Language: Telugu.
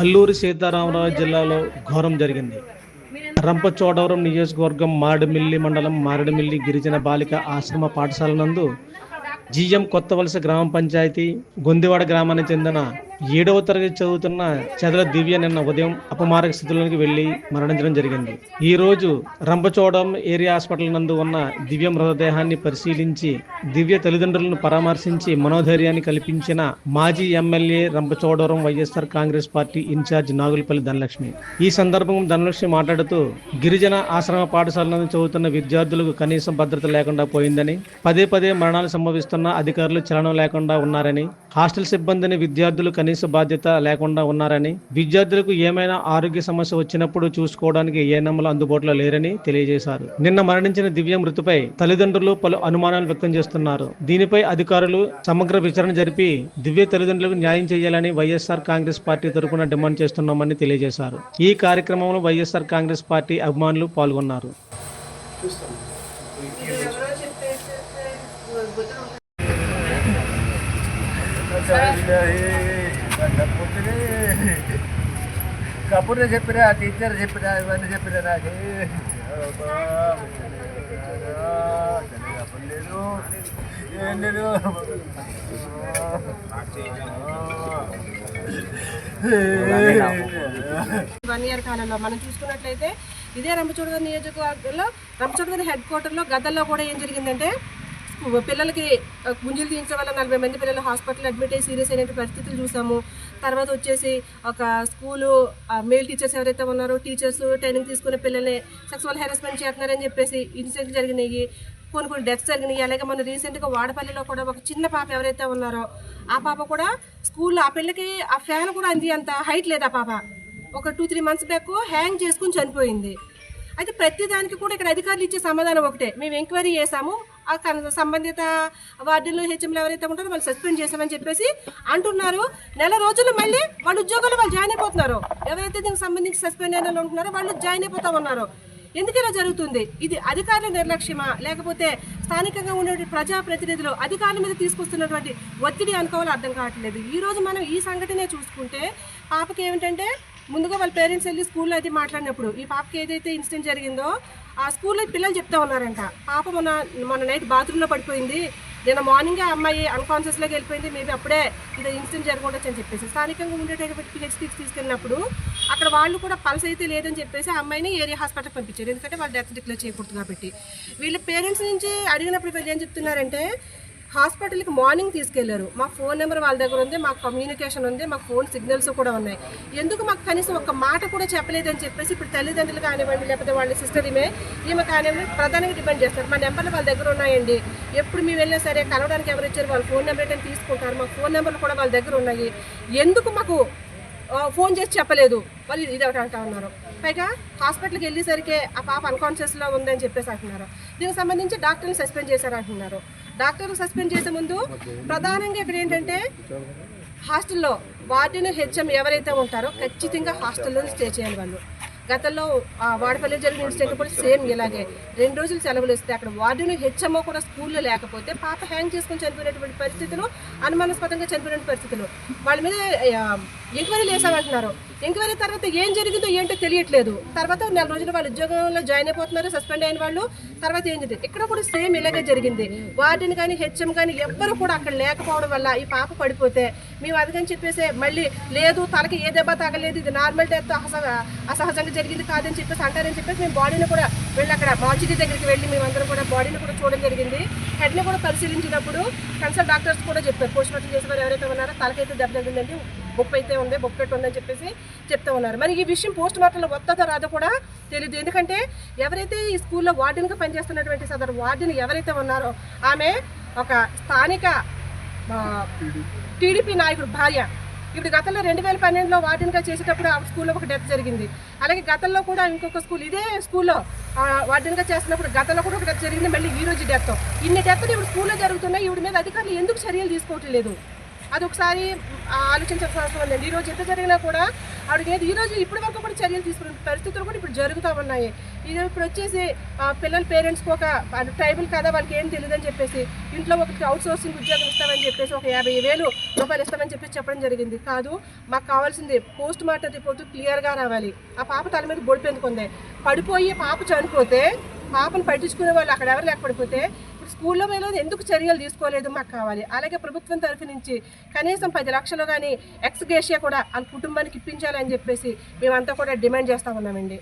అల్లూరి సీతారామరాజు జిల్లాలో ఘోరం జరిగింది. రంపచోడవరం నియోజకవర్గం మారేడుమిల్లి మండలం మారేడుమిల్లి గిరిజన బాలిక ఆశ్రమ పాఠశాల నందు జిఎం కొత్తవలస గ్రామ పంచాయతీ గొందివాడ గ్రామానికి చెందిన ఏడవ తరగతి చదువుతున్న చదల దివ్య నిన్న ఉదయం అపమారక స్థితిలోకి వెళ్ళి మరణించడం జరిగింది. ఈ రోజు రంపచోడవరం ఏరియా హాస్పిటల్ నందు ఉన్న దివ్య మృతదేహాన్ని పరిశీలించి దివ్య తల్లిదండ్రులను పరామర్శించి మనోధైర్యాన్ని కల్పించిన మాజీ MLA Rampachodavaram YSR Congress party incharge Nagulapalli Dhanalakshmi. ఈ సందర్భం ధనలక్ష్మి మాట్లాడుతూ గిరిజన ఆశ్రమ పాఠశాల నందు చదువుతున్న విద్యార్థులకు కనీసం భద్రత లేకుండా పోయిందని పదే పదే మరణాలు సంభవిస్తున్న అధికారులు చలనం లేకుండా ఉన్నారని హాస్టల్ సిబ్బందిని విద్యార్థులు కనీస బాధ్యత లేకుండా ఉన్నారని విద్యార్థులకు ఏమైనా ఆరోగ్య సమస్య వచ్చినప్పుడు చూసుకోవడానికి ఏ నమ్మలు అందుబాటులో లేరని తెలియజేశారు నిన్న మరణించిన దివ్య మృతిపై తల్లిదండ్రులు పలు అనుమానాలు వ్యక్తం చేస్తున్నారు దీనిపై అధికారులు సమగ్ర విచారణ జరిపి దివ్య తల్లిదండ్రులకు న్యాయం చేయాలని వైఎస్ఆర్ కాంగ్రెస్ పార్టీ తరపున డిమాండ్ చేస్తున్నామని తెలియజేశారు ఈ కార్యక్రమంలో వైఎస్ఆర్ కాంగ్రెస్ పార్టీ అభిమానులు పాల్గొన్నారు కబుర్లు చెప్పినా టీచర్ చెప్పినా ఇవన్నీ చెప్పినా నాకు లేదు ఏం లేదు వన్ ఇయర్ కాలంలో మనం చూసుకున్నట్లయితే ఇదే రంపచోడవరం నియోజకవర్గంలో రంపచోడవరం హెడ్ క్వార్టర్లో గతంలో కూడా ఏం జరిగిందంటే పిల్లలకి గుంజులు తీయించడం వల్ల నలభై మంది పిల్లలు హాస్పిటల్ అడ్మిట్ అయ్యి సీరియస్ అయిన పరిస్థితులు చూసాము. తర్వాత వచ్చేసి ఒక స్కూలు మేల్ టీచర్స్ ఎవరైతే ఉన్నారో టీచర్స్ ట్రైనింగ్ తీసుకునే పిల్లల్ని సెక్సువల్ హెరాస్మెంట్ చేస్తున్నారని చెప్పేసి ఇన్సిడెంట్ జరిగినాయి. కొన్ని కొన్ని డెత్స్ జరిగినాయి. అలాగే మన రీసెంట్గా వాడపల్లిలో కూడా ఒక చిన్న పాప ఎవరైతే ఉన్నారో ఆ పాప కూడా స్కూల్లో ఆ పిల్లకి ఆ ఫ్యాన్ కూడా అంది అంత హైట్ లేదు ఆ పాప. ఒక two three months back hang చేసుకుని చనిపోయింది. అయితే ప్రతి దానికి కూడా ఇక్కడ అధికారులు ఇచ్చే సమాధానం ఒకటే. మేము ఎంక్వైరీ చేసాము. సంబంధిత వార్డులు హెచ్ఎంలు ఎవరైతే ఉంటారో వాళ్ళు సస్పెండ్ చేసామని చెప్పేసి అంటున్నారు. నెల రోజులు మళ్ళీ వాళ్ళ ఉద్యోగాలు వాళ్ళు జాయిన్ అయిపోతున్నారు. ఎవరైతే దీనికి సంబంధించి సస్పెండ్ అయిన వాళ్ళు ఉంటున్నారో వాళ్ళు జాయిన్ అయిపోతా ఉన్నారు. ఎందుకు ఇలా జరుగుతుంది? ఇది అధికారుల నిర్లక్ష్యమా? లేకపోతే స్థానికంగా ఉన్నటువంటి ప్రజాప్రతినిధులు అధికారుల మీద తీసుకొస్తున్నటువంటి ఒత్తిడి అనుకోవాలో అర్థం కావట్లేదు. ఈరోజు మనం ఈ సంఘటనే చూసుకుంటే పాపకి ఏమిటంటే ముందుగా వాళ్ళ పేరెంట్స్ వెళ్ళి స్కూల్లో అయితే మాట్లాడినప్పుడు ఈ పాపకి ఏదైతే ఇన్సిడెంట్ జరిగిందో ఆ స్కూల్లో పిల్లలు చెప్తా ఉన్నారంట. పాప మొన్న మొన్న నైట్ బాత్రూంలో పడిపోయింది. నిన్న మార్నింగ్ ఆ అమ్మాయి అన్కాన్షియస్లోకి వెళ్ళిపోయింది. మేబీ అప్పుడే ఇది ఇన్సిడెంట్ జరగకూడదు అని చెప్పేసి. స్థానికంగా ఉండేటటువంటి పిహెచ్డికి తీసుకెళ్ళినప్పుడు అక్కడ వాళ్ళు కూడా పల్స్ అయితే లేదని చెప్పేసి ఆ అమ్మాయిని ఏరియా హాస్పిటల్కి పంపించారు. ఎందుకంటే వాళ్ళు డెత్ డిక్లేర్ చేయకూడదు కాబట్టి. వీళ్ళ పేరెంట్స్ నుంచి అడిగినప్పుడు వీళ్ళు ఏం చెప్తున్నారంటే హాస్పిటల్కి మార్నింగ్ తీసుకెళ్ళారు. మా ఫోన్ నెంబర్ వాళ్ళ దగ్గర ఉంది మాకు కమ్యూనికేషన్ ఉంది మాకు ఫోన్ సిగ్నల్స్ కూడా ఉన్నాయి. ఎందుకు మాకు కనీసం ఒక మాట కూడా చెప్పలేదని చెప్పేసి ఇప్పుడు తల్లిదండ్రులు కానివ్వండి లేకపోతే వాళ్ళ సిస్టర్ ఈమె ఈమె కానివ్వండి ప్రధానంగా డిపెండ్ చేస్తారు. మా నెంబర్లు వాళ్ళ దగ్గర ఉన్నాయండి. ఎప్పుడు మేము వెళ్ళినా సరే కలవడానికి ఎవరు ఇచ్చారు వాళ్ళ ఫోన్ నెంబర్ ఏంటని తీసుకుంటారు మా ఫోన్ నెంబర్లు కూడా వాళ్ళ దగ్గర ఉన్నాయి. ఎందుకు మాకు ఫోన్ చేసి చెప్పలేదు? వాళ్ళు ఇది ఒకటి అంటా ఉన్నారు. పైగా హాస్పిటల్కి వెళ్ళేసరికి ఆ పాప అన్కాన్షియస్లో ఉందని చెప్పేసి అంటున్నారు. దీనికి సంబంధించి డాక్టర్ని సస్పెండ్ చేశారు అంటున్నారు. డాక్టర్ని సస్పెండ్ చేసే ముందు ప్రధానంగా ఇక్కడ ఏంటంటే హాస్టల్లో వార్డెన్ హెచ్ఎం ఎవరైతే ఉంటారో ఖచ్చితంగా హాస్టల్లో స్టే చేయాలి వాళ్ళు. గతంలో వాడపల్లి జరిగిన ఇన్సిడెంట్ కూడా సేమ్ ఇలాగే. రెండు రోజులు సెలవులు ఇస్తే అక్కడ వార్డును హెచ్ఎంఓ కూడా స్కూల్లో లేకపోతే పాప హ్యాంగ్ చేసుకుని చనిపోయినటువంటి పరిస్థితులు అనుమానాస్పదంగా చనిపోయిన పరిస్థితులు. వాళ్ళ మీద ఎంక్వైరీలు వేసామంటున్నారు ఎంక్వైరీ తర్వాత ఏం జరిగిందో ఏంటో తెలియట్లేదు. తర్వాత నెల రోజులు వాళ్ళు ఉద్యోగంలో జాయిన్ అయిపోతున్నారు సస్పెండ్ అయిన వాళ్ళు. తర్వాత ఏం జరిగింది? ఇక్కడ కూడా సేమ్ ఇలాగే జరిగింది. వార్డెన్ కానీ హెచ్ఎం కానీ ఎవ్వరు కూడా అక్కడ లేకపోవడం వల్ల ఈ పాప పడిపోతే మేము అదిగని చెప్పేసి మళ్ళీ లేదు తలకి ఏ దెబ్బ తగలేదు ఇది నార్మల్ డెత్ అసహజంగా జరిగింది కాదని చెప్పేసి అంటారని చెప్పేసి మేము బాడీని కూడా వెళ్ళి అక్కడ మార్చిడి దగ్గరికి వెళ్ళి మేమందరం కూడా బాడీని కూడా చూడడం జరిగింది. హెడ్ని కూడా పరిశీలించినప్పుడు కన్సల్ట్ డాక్టర్స్ కూడా చెప్పారు. పోస్ట్ మార్టం చేసే వారు ఎవరైతే ఉన్నారో తలకైతే దెబ్బ తగిలిందండి. బొప్పు అయితే ఉంది బొప్పెట్టు ఉందని చెప్పేసి చెప్తా ఉన్నారు. మరి ఈ విషయం పోస్ట్ మార్టంలో వస్తుందో రాదో కూడా తెలియదు ఎందుకంటే ఎవరైతే ఈ స్కూల్లో వార్డెన్గా పనిచేస్తున్నటువంటి సదరు వార్డెన్ ఎవరైతే ఉన్నారో ఆమె ఒక స్థానిక టీడీపీ నాయకుడు భార్య. ఇప్పుడు గతంలో రెండు వేల పన్నెండులో వార్డెన్గా చేసేటప్పుడు ఆ స్కూల్లో ఒక డెత్ జరిగింది. అలాగే గతంలో కూడా ఇంకొక స్కూల్ ఇదే స్కూల్లో వార్డెన్గా చేస్తున్నప్పుడు గతంలో కూడా ఒక డెత్ జరిగింది మళ్ళీ ఈ రోజు డెత్. ఇన్ని డెత్లు ఇప్పుడు స్కూల్లో జరుగుతున్నాయి ఇవి మీద అధికారులు ఎందుకు చర్యలు తీసుకోవట్లేదు అది ఒకసారి ఆలోచించాల్సిన అవసరం ఉందండి. ఈరోజు ఎంత జరిగినా కూడా ఆవిడకి ఏది ఇప్పటివరకు ఇప్పటి వరకు కూడా చర్యలు తీసుకున్న పరిస్థితులు కూడా ఇప్పుడు జరుగుతూ ఉన్నాయి. ఇది ఇప్పుడు వచ్చేసి పిల్లల పేరెంట్స్కి ఒక ట్రైబల్ కదా వాళ్ళకి ఏం తెలియదని చెప్పేసి ఇంట్లో ఒకటి అవుట్ సోర్సింగ్ ఉద్యోగం ఇస్తామని చెప్పేసి ఒక యాభై వేలు రూపాయలు ఇస్తామని చెప్పేసి చెప్పడం జరిగింది. కాదు మాకు కావాల్సింది పోస్ట్ మార్టం రిపోర్ట్ క్లియర్గా రావాలి. ఆ పాప తల మీద బొడిపెందుకుంది పడిపోయి పాప చనిపోతే పాపను పట్టించుకునే వాళ్ళు అక్కడ ఎవరు లేకపోతే స్కూల్లో మీద ఎందుకు చర్యలు తీసుకోలేదు మాకు కావాలి. అలాగే ప్రభుత్వం తరఫు నుంచి కనీసం పది లక్షలు కానీ ఎక్స్గేషియా కూడా వాళ్ళ కుటుంబానికి ఇప్పించాలని చెప్పేసి మేమంతా కూడా డిమాండ్ చేస్తా ఉన్నామండి.